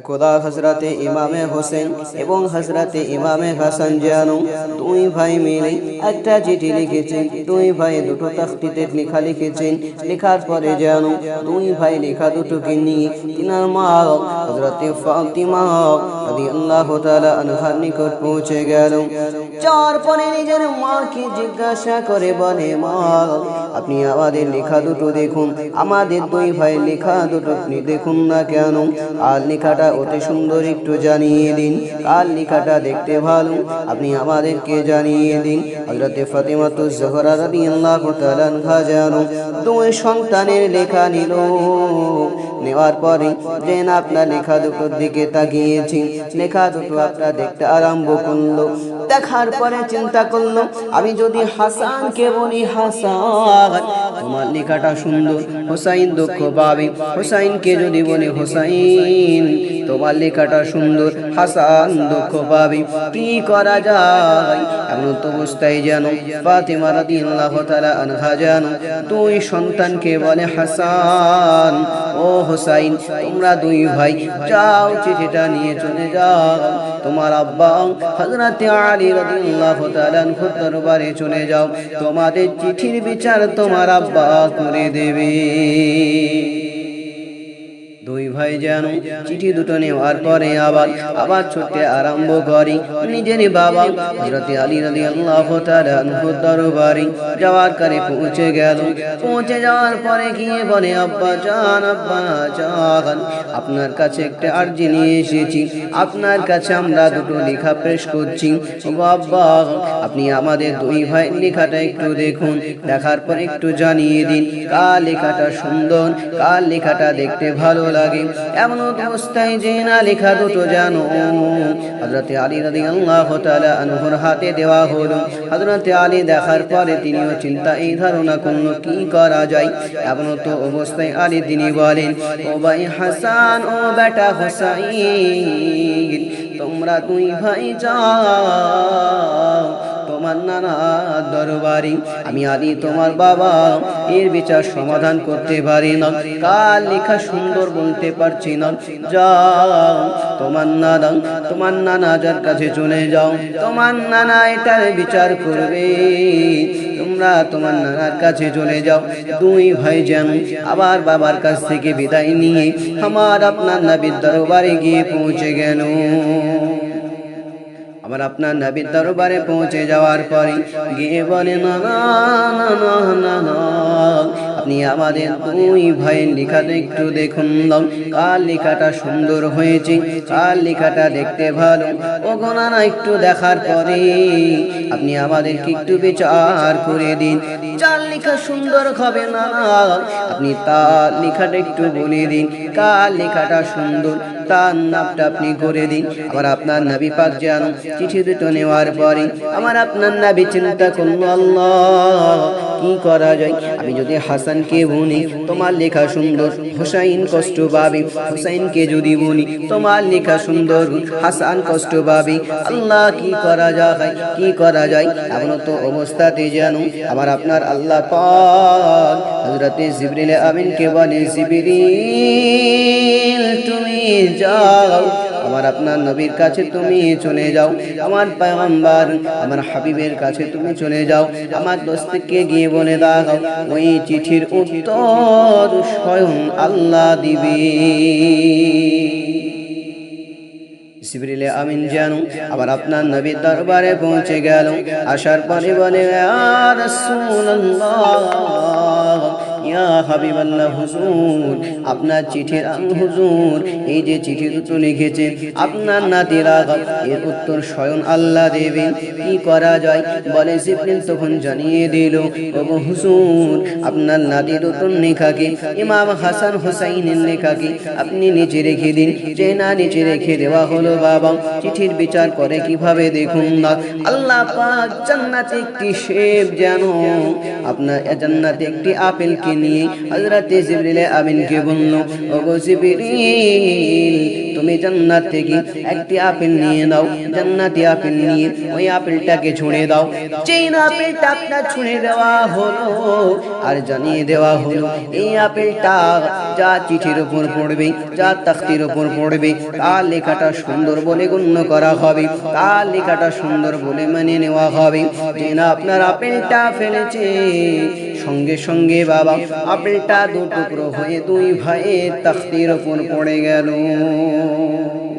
একদা হজরতে ইমামে হোসেন এবং হজরতে ইমামে হাসান জানু দুই ভাই মিলে একটা চিঠি লিখেছেন, দুই ভাই দুটো তখতিতে লেখা লিখেছেন। লেখার পরে জানু দুই ভাই লেখা দুটোকে নিয়ে তিনার মা হজরতে ফাতিমা রাদি আল্লাহ আনহার নিকট পৌঁছে গেল। চার পরে নিজের মাকে জিজ্ঞাসা করে বলে, মা, আপনি আমাদের লেখা দুটো দেখুন, আমাদের দুই ভাই লেখা দুটো দেখুন না কেন? আর লেখাটা অতি সুন্দর একটু জানিয়ে দিন। কার লেখাটা দেখতে ভালো, আপনি আমাদেরকে জানিয়ে দিন। হযরতে ফাতিমাতু জোহরা রাদিয়াল্লাহু তাআলা আনহা জানো, দুই সন্তানের লেখা নিল। নেওয়ার পরে যেন আপনার লেখা দুটোর দিকে তাকিয়েছি। লেখা দুটো আপনার দেখতে আরম্ভ করল। দেখার পরে চিন্তা করল, আমি যদি হাসানকে বলি, হাসান, তোমার লেখাটা সুন্দর, হোসাইন দুঃখ পাবে। হোসাইনকে যদি বলি, হোসাইন তোমার লেখাটা সুন্দর, হাসান দুঃখ পাবে, কি করা যায়? এমন তো অবস্থায় জানো ফাতিমা রাদিয়াল্লাহু তাআলা আনহা জানো দুই সন্তানকে বলে, হাসান, ও হোসাইন, তোমরা দুই ভাই, যাও চিঠিটা নিয়ে চলে যাও। তোমার আব্বা হযরতে আলী রাদিয়াল্লাহু তাআলা দরবারে চলে যাও। তোমাদের চিঠির বিচার তোমার আব্বা করে দেবে। দুই ভাই যেন চিঠি দুটো নেওয়ার পরে আবার আবার ছুটতে আরম্ভ করি। নিজের বাবা হযরত আলী তাআলা আনহুর দরবারে যাওয়ার কারে পৌঁছে গেল। পৌঁছে যাওয়ার পরে গিয়ে বলে, আব্বা জান আব্বা জান, আপনার কাছে একটা আর্জি নিয়ে এসেছি। আপনার কাছে আমরা দুটো লেখা পেশ করছি। ও আব্বা, আপনি আমাদের দুই ভাই লেখাটা একটু দেখুন। দেখার পর একটু জানিয়ে দিন, কার লেখাটা সুন্দর, কার লেখাটা দেখতে ভালো লাগে। এমন অবস্থায় যে না লেখা দুটো জানো। হজরতে আলী রাদি আল্লাহ আনহুর হাতে দেওয়া হলো। হজরতে আলী দেখার পরে তিনিও চিন্তা, এই ধারণা করল কি করা যায়? এমন তো অবস্থায় আলী তিনি বলেন, ও ভাই হাসান, ও বেটা হোসাইন, তোমরা দুই ভাই যাও, তোমার নানা দরবারি। আমি আলী তোমার বাবা এর বিচার সমাধান করতে পারি না। কার লেখা সুন্দর বলতে পারছি না। যাও, তোমার নানা তোমার নানা যার কাছে চলে যাও। তোমার নানা এটার বিচার করবে। তোমরা তোমার নানার কাছে চলে যাও। দুই ভাই যেন আবার বাবার কাছ থেকে বিদায় নিয়ে আমার আপনার নাবির দরবারে গিয়ে পৌঁছে গেল। আবার আপনার নবীর দরবারে পৌঁছে যাওয়ার পরে গিয়ে বলে না না না না। আপনি আমাদের দুই ভাইয়ের লেখাটা একটু দেখুন দাও। কার লেখাটা সুন্দর হয়েছে, কার লেখাটা দেখতে ভালো? ও গোনানা একটু দেখার পরে আপনি আমাদেরকে একটু বিচার করে দিন। যার লেখা সুন্দর হবে না আপনি তার লেখাটা একটু বলে দিন। কার লেখাটা সুন্দর, তার নামটা আপনি করে দিন। আবার আপনার নাবি পাক জানো চিঠি দুটো নেওয়ার পরে, আমার আপনার নাবি চিন্তা করল, আল্লাহ কি করা যায়? আমি যদি হাসানকে বলি তোমার লেখা সুন্দর, হুসাইন কষ্ট পাবে। হুসাইনকে যদি বলি তোমার লেখা সুন্দর, হাসান কষ্ট পাবে। আল্লাহ কি করা যায়? কি করা যায়? এমন তো অবস্থাতে জানো আবার আপনার আল্লাহ পাক হযরতে জিবরিল আমিনকে বলে, জিবরিল, তুমি যাও। আমার আপনার নবীর কাছে তুমি চলে যাও। আমার পয়গম্বর, আমার হাবিবের কাছে তুমি চলে যাও। আমার দোস্তকে গিয়ে বলে দাও, ওই চিঠির উত্তর স্বয়ং আল্লাহ দিবে। আমিন জানু, আবার আপনার নবীর দরবারে পৌঁছে গেল। আসার পরে বলে আর আপনার চিঠির হুজুর, এই যে চিঠি দুটো লিখেছেন, আপনার নাতিরা এর উত্তর স্বয়ং আল্লাহ দেবেন, কি করা যায়? বলে জিবরিল তখন জানিয়ে দিল ও হুজুর, আপনার নাতি দুটোর লেখাকে, ইমাম হাসান হুসাইনের লেখাকে আপনি নিচে রেখে দিন, যে না নিচে রেখে দেওয়া হলো বাবা, চিঠির বিচার করে কীভাবে দেখুন না? আল্লাহ পাক জান্নাতে একটি শেব যেন, আপনার জান্নাতে একটি আপেলকে নিয়ে হযরতে জিবরিল আমিনকে বলল ওগো জিবরিল তুমি জান্নাত থেকে একটি আপেল নিয়ে নাও। জান্নাতি আপেল নিয়ে ওই আপেলটাকে ছুঁড়ে দাও। যেই আপেলটা আপনার ছুঁড়ে দেওয়া হলো আর জানিয়ে দেওয়া হলো, এই আপেলটা যা চিঠির উপর পড়বে, যা তখতির উপর পড়বে তার লেখাটা সুন্দর বলে গণ্য করা হবে তার লেখাটা সুন্দর বলে মানে নেওয়া হবে। যে না আপনার আপেলটা ফেলেছে, সঙ্গে সঙ্গে বাবা, আপেলটা দু টুকরো হয়ে দুই ভাইয়ের তখতির উপর পড়ে গেল। Hallelujah.